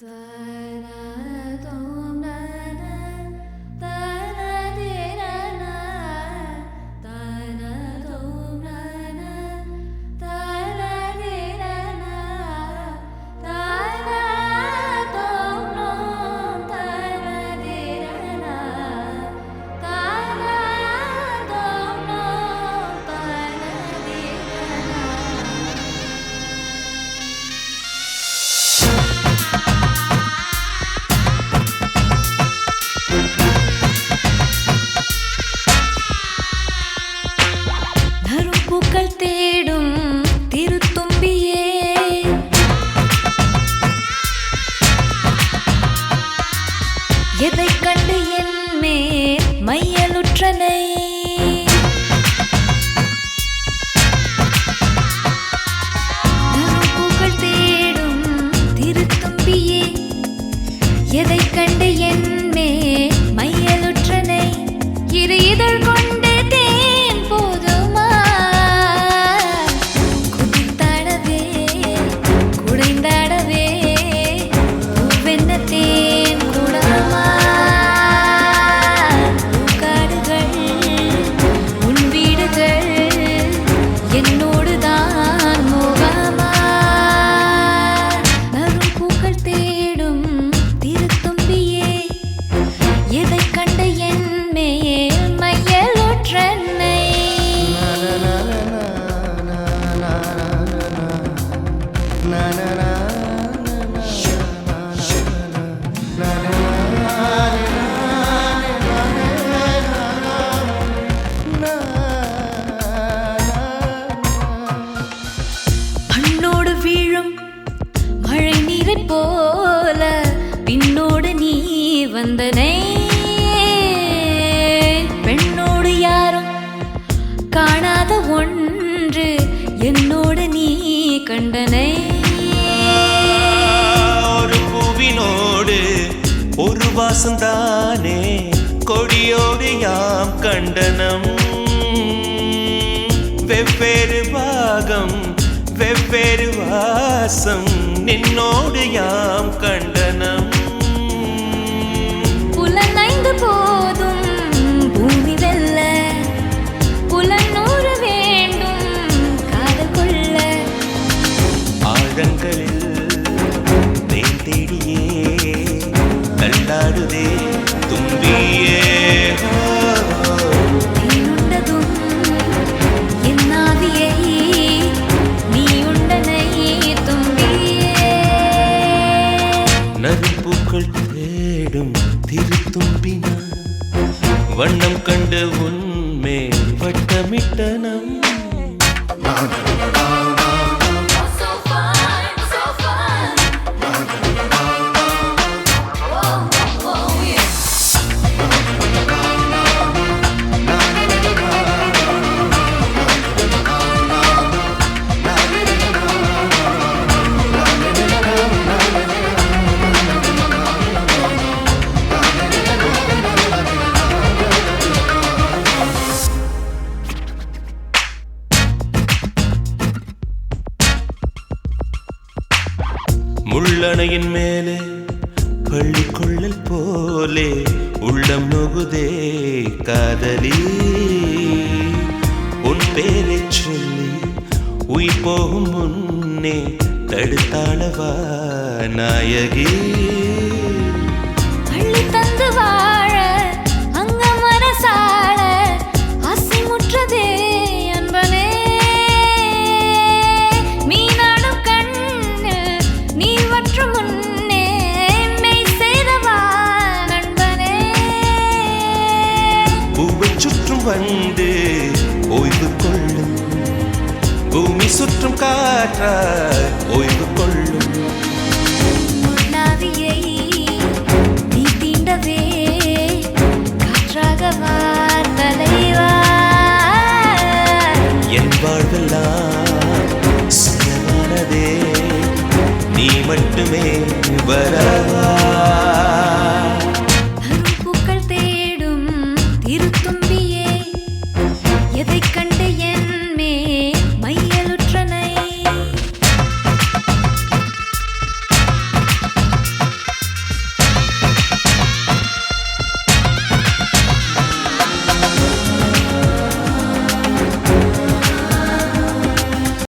The எதைக் மையலுற்றனை. மழை போல பின்னோடு நீ வந்தனை. பெண்ணோடு யாரும் காணாத ஒன்று என்னோடு நீ கண்டனை. ஒரு பூவினோடு ஒரு வாசந்தானே கொடியோடு யாம் கண்டனம். வெவ்வேறு பாகம் வெவ்வேறு வாசம் நின்னோடு யாம் கண்டனம். புலனைந்து போதும் பூமி வெல்ல புலனூறு வேண்டும் காதல் கொள்ள. ஆழங்களில் தேன் தேடியே தள்ளாடுதே தும்பியே. வண்ணம் கண்டு உன்மேல் வட்டமிட்டனம். நான் முள்ளணையின் மேலே பள்ளிக்கொள்ளல் போலே உள்ளம் நொகுதே காதலி. உன் பேரை சொல்லி உயிர் போகும் முன்னே தடுத்தாளவா நாயகி? காற்றாய் ஓய்வு கொள்ளும். என் வாழ்வெல்லாம் சுயமானதே நீ மட்டுமே வரவா.